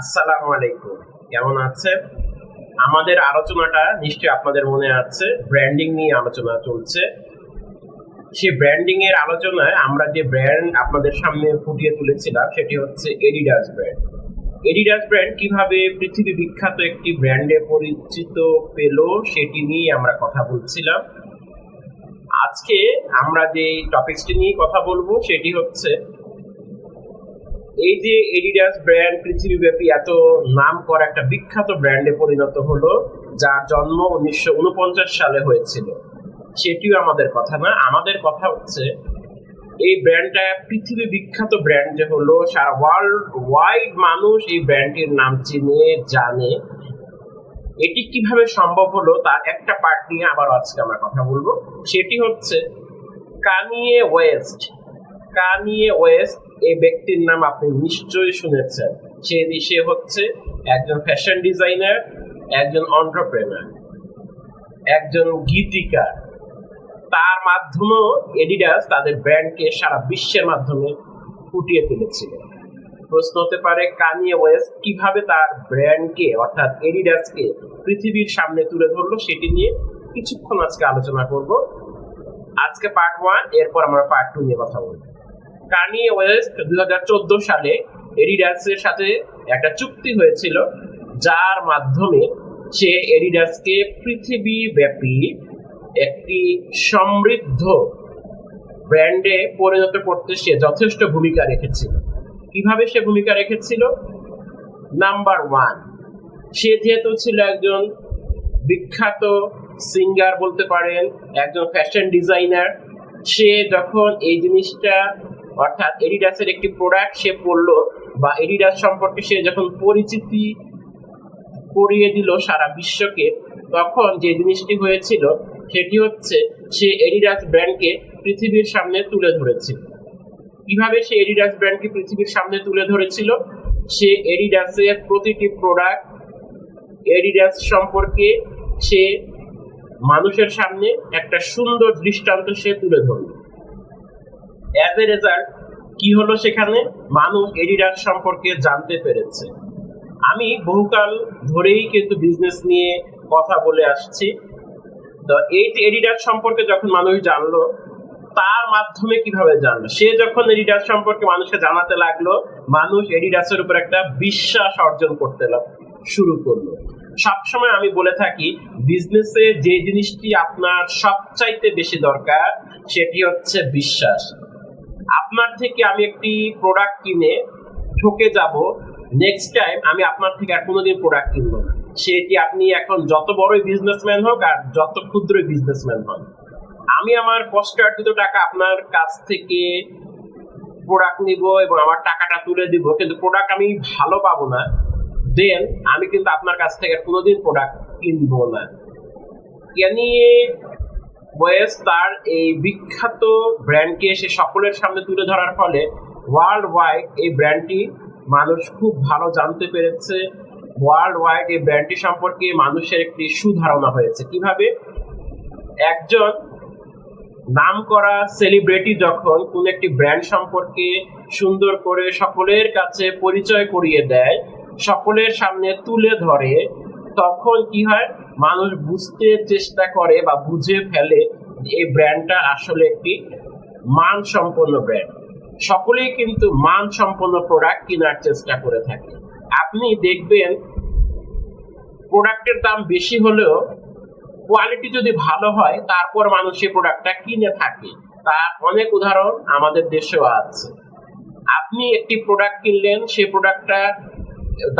আসসালামু আলাইকুম। কেমন আছেন? আমাদের আলোচনাটা নিশ্চয়ই আপনাদের মনে আছে। ব্র্যান্ডিং নিয়ে আলোচনা চলছে। সেই ব্র্যান্ডিং এর আলোচনায় আমরা যে ব্র্যান্ড আপনাদের সামনে ফুটিয়ে তুলেছিলাম, সেটি হচ্ছে এডিডাস ব্র্যান্ড এডিডাস ব্র্যান্ড কীভাবে পৃথিবী বিখ্যাত একটি ব্র্যান্ডে পরিচিত পেল, সেটি নিয়ে আমরা কথা বলছিলাম। আজকে আমরা যে টপিকসটি নিয়ে কথা বলব, সেটি হচ্ছে এই যে এডিডাস ব্র্যান্ড পৃথিবীব্যাপী এত নাম করা একটা বিখ্যাত ব্র্যান্ডে পরিণত হলো, যার জন্ম উনিশশো উনপঞ্চাশ সালে হয়েছিল। সেটিও আমাদের কথা না, আমাদের কথা হচ্ছে, এই ব্র্যান্ডটা পৃথিবী বিখ্যাত ব্র্যান্ড যে হলো, সারা ওয়ার্ল্ড ওয়াইড মানুষ এই ব্র্যান্ডটির নাম চিনে, জানে। এটি কীভাবে সম্ভব হলো, তার একটা পার্ট নিয়ে আবার আজকে আমরা কথা বলব। সেটি হচ্ছে কানিয়ে ওয়েস্ট কানিয়ে ওয়েস্ট এই ব্যক্তির নাম আপনি নিশ্চয়ই শুনেছেন। সে সে হচ্ছে একজন ফ্যাশন ডিজাইনার একজন অন্টারপ্রেনার একজন গীতিকার। তার মাধ্যমেও এডিডাস তাদের ব্র্যান্ডকে সারা বিশ্বের মাধ্যমে ফুটিয়ে তুলেছিল। প্রশ্ন হতে পারে কানিয়ে ওয়েস্ট কীভাবে তার ব্র্যান্ডকে অর্থাৎ এডিডাসকে পৃথিবীর সামনে তুলে ধরলো সেটি নিয়ে কিছুক্ষণ আজকে আলোচনা করব। আজকে পার্ট ওয়ান এরপর আমরা পার্ট টু নিয়ে কথা বলব। কানিয়ে ওয়েস্ট দু হাজার চোদ্দ সালে এডিডাসের সাথে একটা চুক্তি হয়েছিল, যার মাধ্যমে সে এডিডাসকে পৃথিবী ব্যাপী একটি সমৃদ্ধ ব্র্যান্ডে পরিণত করতে সে যথেষ্ট ভূমিকা রেখেছিল। কীভাবে সে ভূমিকা রেখেছিল? নাম্বার ওয়ান সে যেহেতু ছিল একজন বিখ্যাত সিঙ্গার বলতে পারেন, একজন ফ্যাশন ডিজাইনার সে যখন এই জিনিসটা অর্থাৎ এডিডাসের একটি প্রোডাক্ট সে পড়ল বা এডিডাস সম্পর্কে সে যখন পরিচিতি করিয়ে দিল সারা বিশ্বকে, তখন যে জিনিসটি হয়েছিল সেটি হচ্ছে সে এডিডাস ব্র্যান্ডকে পৃথিবীর সামনে তুলে ধরেছিল। কীভাবে সে এডিডাস ব্র্যান্ডকে পৃথিবীর সামনে তুলে ধরেছিল? সে এডিডাসের প্রতিটি প্রোডাক্ট এডিডাস সম্পর্কে সে মানুষের সামনে একটা সুন্দর দৃষ্টান্ত সে তুলে ধরল। অ্যাজ এ রেজাল্ট কি হলো সেখানে? মানুষ এডিডাস সম্পর্কে জানতে পেরেছে। আমি বহুকাল ধরেই কিন্তু বিজনেস নিয়ে কথা বলে আসছি। তো এই যে এডিডাস সম্পর্কে যখন মানুষ জানলো, তার মাধ্যমে কীভাবে জানলো? সে যখন এডিডাস সম্পর্কে মানুষকে জানাতে লাগল, মানুষ এডিডাসের উপর একটা বিশ্বাস অর্জন করতে শুরু করল। সবসময় আমি বলে থাকি বিজনেসে যে জিনিসটি আপনার সবচাইতে বেশি দরকার, সেটি হচ্ছে বিশ্বাস। আপনার থেকে আমি একটি প্রোডাক্ট কিনে ঠকে যাব নেক্সট টাইম আমি আপনার থেকে আর কোনোদিন প্রোডাক্ট কিনবো না। সেটি আপনি এখন যত বড়ই বিজনেসম্যান হোক আর যত ক্ষুদ্রই বিজনেসম্যান হন আমি আমার কষ্টার্জিত টাকা আপনার কাছ থেকে প্রোডাক্ট নিব এবং আমার টাকাটা তুলে দিব, কিন্তু প্রোডাক্ট আমি ভালো পাবো না দেন আমি কিন্তু আপনার কাছ থেকে কোনোদিন প্রোডাক্ট কিনবো না। নিয়ে ওয়েস তার এই বিখ্যাত ব্র্যান্ডকে সে সকলের সামনে তুলে ধরার ফলে ওয়ার্ল্ড ওয়াইড এই ব্র্যান্ডটি মানুষ খুব ভালো জানতে পেরেছে। ওয়ার্ল্ড ওয়াইড এই ব্র্যান্ডটি সম্পর্কে মানুষের একটি সুধারণা হয়েছে। কীভাবে? একজন নাম করা সেলিব্রিটি যখন কোন একটি ব্র্যান্ড সম্পর্কে সুন্দর করে সকলের কাছে পরিচয় করিয়ে দেয়, সকলের সামনে তুলে ধরে তখন কি হয়? মানুষ বুঝতে চেষ্টা করে বা বুঝে ফেলে এই ব্র্যান্ডটা আসলে একটি মান সম্পন্ন ব্র্যান্ড সকলেই কিন্তু মান সম্পন্ন প্রোডাক্ট কেনার চেষ্টা করে থাকে। আপনি দেখবেন প্রোডাক্টের দাম বেশি হলেও কোয়ালিটি যদি ভালো হয়, তারপর মানুষ সেই প্রোডাক্টটা কিনে থাকে। তার অনেক উদাহরণ আমাদের দেশেও আছে। আপনি একটি প্রোডাক্ট কিনলেন, সেই প্রোডাক্টটা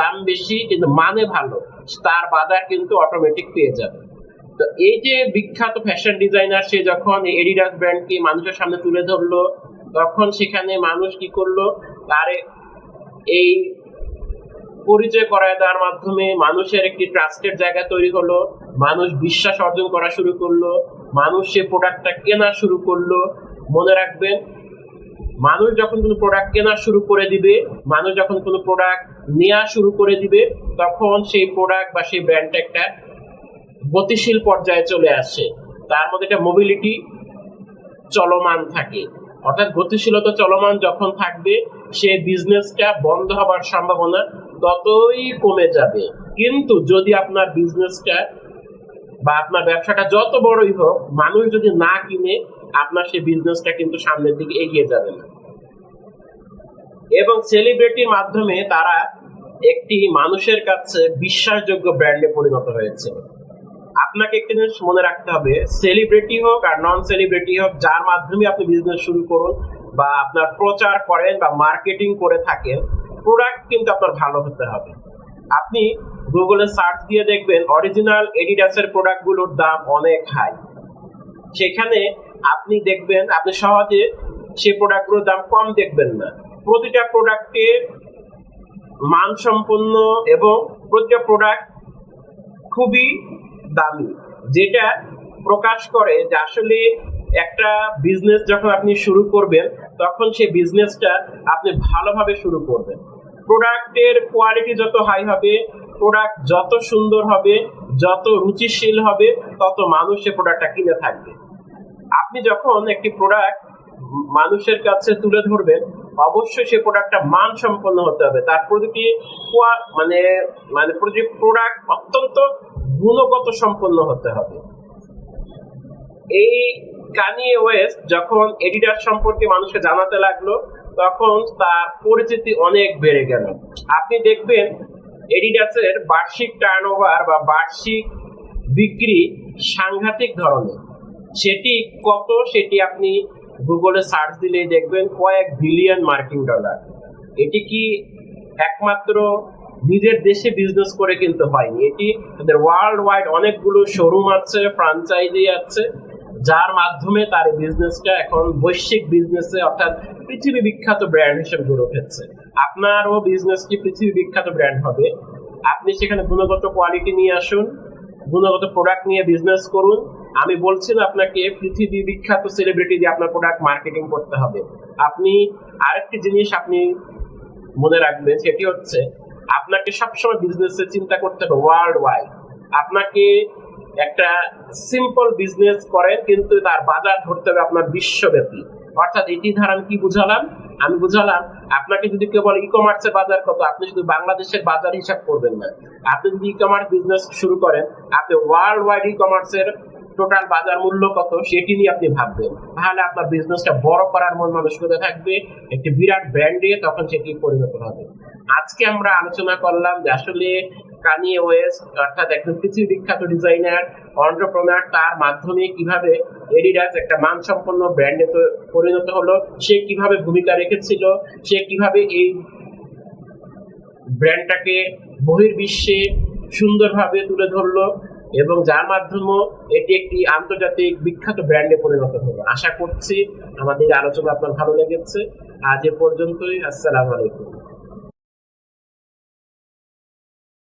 দাম বেশি, কিন্তু মানে ভালো। তার বাজার কিন্তু অটোমেটিক পেয়ে যাবে। তো এই যে বিখ্যাত ফ্যাশন ডিজাইনার সে যখন এডিডাস ব্র্যান্ডকে মানুষের সামনে তুলে ধরলো, তখন সেখানে মানুষ কি করল? তার এই পরিচয় করায় দেওয়ার মাধ্যমে মানুষের একটি ট্রাস্টেড জায়গা তৈরি হলো। মানুষ বিশ্বাস অর্জন করা শুরু করল। মানুষ সে প্রোডাক্টটা কেনা শুরু করল। মনে রাখবেন, মানুষ যখন কোনো প্রোডাক্ট কেনা শুরু করে দিবে, মানুষ যখন কোনো প্রোডাক্ট নেওয়া শুরু করে দিবে, তখন সেই প্রোডাক্ট বা সেই ব্র্যান্ডটা একটা গতিশীল পর্যায়ে চলে আসে। তার মধ্যে একটা মোবিলিটি চলমান থাকে। অর্থাৎ গতিশীলতা চলমান যখন থাকবে, সে বিজনেসটা বন্ধ হবার সম্ভাবনা ততই কমে যাবে। কিন্তু যদি আপনার বিজনেসটা বা আপনার ব্যবসাটা যত বড়ই হোক, মানুষ যদি না কিনে, আপনার সেই বিজনেসটা কিন্তু সামনের দিকে এগিয়ে যাবে না। এবং সেলিব্রিটির মাধ্যমে তারা একটি মানুষের কাছে বিশ্বাসযোগ্য ব্র্যান্ডে পরিণত হয়েছে। আপনাকে একটি জিনিস মনে রাখতে হবে সেলিব্রিটি হোক আর নন সেলিব্রিটি হোক, যার মাধ্যমে আপনি বিজনেস শুরু করুন বা আপনার প্রচার করেন বা মার্কেটিং করে থাকেন প্রোডাক্ট কিন্তু আপনার ভালো হতে হবে। আপনি গুগলে সার্চ দিয়ে দেখবেন অরিজিনাল এডিডাসের প্রোডাক্টগুলোর দাম অনেক হাই সেখানে আপনি দেখবেন, আপনি সহজে সেই প্রোডাক্টগুলোর দাম কম দেখবেন না। প্রতিটা প্রোডাক্টের মানসম্পন্ন এবং প্রতিটা প্রোডাক্ট খুবই দামি। যেটা প্রকাশ করে যে আসলে একটা বিজনেস যখন আপনি শুরু করবেন, তখন সেই বিজনেসটা আপনি ভালোভাবে শুরু করবেন। প্রোডাক্টের কোয়ালিটি যত হাই হবে প্রোডাক্ট যত সুন্দর হবে, যত রুচিশীল হবে, তত মানুষ সে প্রোডাক্টটা কিনে থাকবে। আপনি যখন একটি প্রোডাক্ট মানুষের কাছে তুলে ধরবেন অবশ্যই সেই প্রোডাক্টটা মান সম্পন্ন হতে হবে। তার প্রতিটি কোয়া- মানে মানে প্রতিটি প্রোডাক্ট অত্যন্ত গুণগত সম্পন্ন হতে হবে। এই কানিয়ে ওয়েস্ট যখন এডিডাস সম্পর্কে মানুষকে জানাতে লাগল, তখন তার পরিচিতি অনেক বেড়ে গেল। আপনি দেখবেন এডিডাসের বার্ষিক টার্নওভার বা বার্ষিক বিক্রি সাংঘাতিক ধরনের। সেটি কত সেটি আপনি গুগলে সার্চ দিলেই দেখবেন কয়েক বিলিয়ন মার্কিন ডলার এটি কি একমাত্র নিজের দেশে বিজনেস করে কিন্তু হয়নি। এটি তাদের ওয়ার্ল্ড ওয়াইড অনেকগুলো শোরুম আছে ফ্রাঞ্চাইজি আছে, যার মাধ্যমে তার বিজনেসটা এখন বৈশ্বিক বিজনেসে অর্থাৎ পৃথিবী বিখ্যাত ব্র্যান্ড হিসেবে গড়ে উঠেছে। আপনারও বিজনেসটি পৃথিবী বিখ্যাত ব্র্যান্ড হবে? আপনি সেখানে গুণগত কোয়ালিটি নিয়ে আসুন, গুণগত প্রোডাক্ট নিয়ে বিজনেস করুন আমি বলছি না আপনাকে, পৃথিবী বিখ্যাত সেলিব্রিটি দিয়ে আপনার প্রোডাক্ট মার্কেটিং করতে হবে। আপনি আরেকটি জিনিস আপনি মনে রাখবেন, সেটি হচ্ছে আপনাকে সবসময় বিজনেসে চিন্তা করতে হবে ওয়ার্ল্ড ওয়াইড আপনাকে একটা সিম্পল বিজনেস করেন, কিন্তু তার বাজার ধরতে হবে আপনার বিশ্বব্যাপী। অর্থাৎ এটি ধারা আমি কি বুঝালাম? আমি বুঝালাম, আপনাকে যদি কেবল ই কমার্সের বাজার কত, আপনি শুধু বাংলাদেশের বাজার হিসাব করবেন না। আপনি যদি ই কমার্স বিজনেস শুরু করেন, আপনি ওয়ার্ল্ড ওয়াইড ই কমার্সের টোটাল বাজার মূল্য কত সেটি নিয়ে আপনি ভাববেন। তাহলে আপনার বিজনেসটা বড় করার মন মানসিকতা থাকবে, একটি বিরাট ব্র্যান্ডে তখন সেটি পরিণত হবে। আজকে আমরা আলোচনা করলাম যে আসলে কানিয়ে ওয়েস্ট অর্থাৎ একজন পৃথিবী বিখ্যাত ডিজাইনার অন্টারপ্রনার তার মাধ্যমে কীভাবে এডিডাস একটা মানসম্পন্ন ব্র্যান্ডে পরিণত হলো, সে কীভাবে ভূমিকা রেখেছিল, সে কীভাবে এই ব্র্যান্ডটাকে বহির্বিশ্বে সুন্দরভাবে তুলে ধরলো এবং যার মাধ্যমে এটি একটি আন্তর্জাতিক বিখ্যাত ব্র্যান্ডে পরিণত হবে। আশা করছি আমাদের আলোচনা আপনার ভালো লেগেছে। আজ এ পর্যন্তই। আসসালামু আলাইকুম।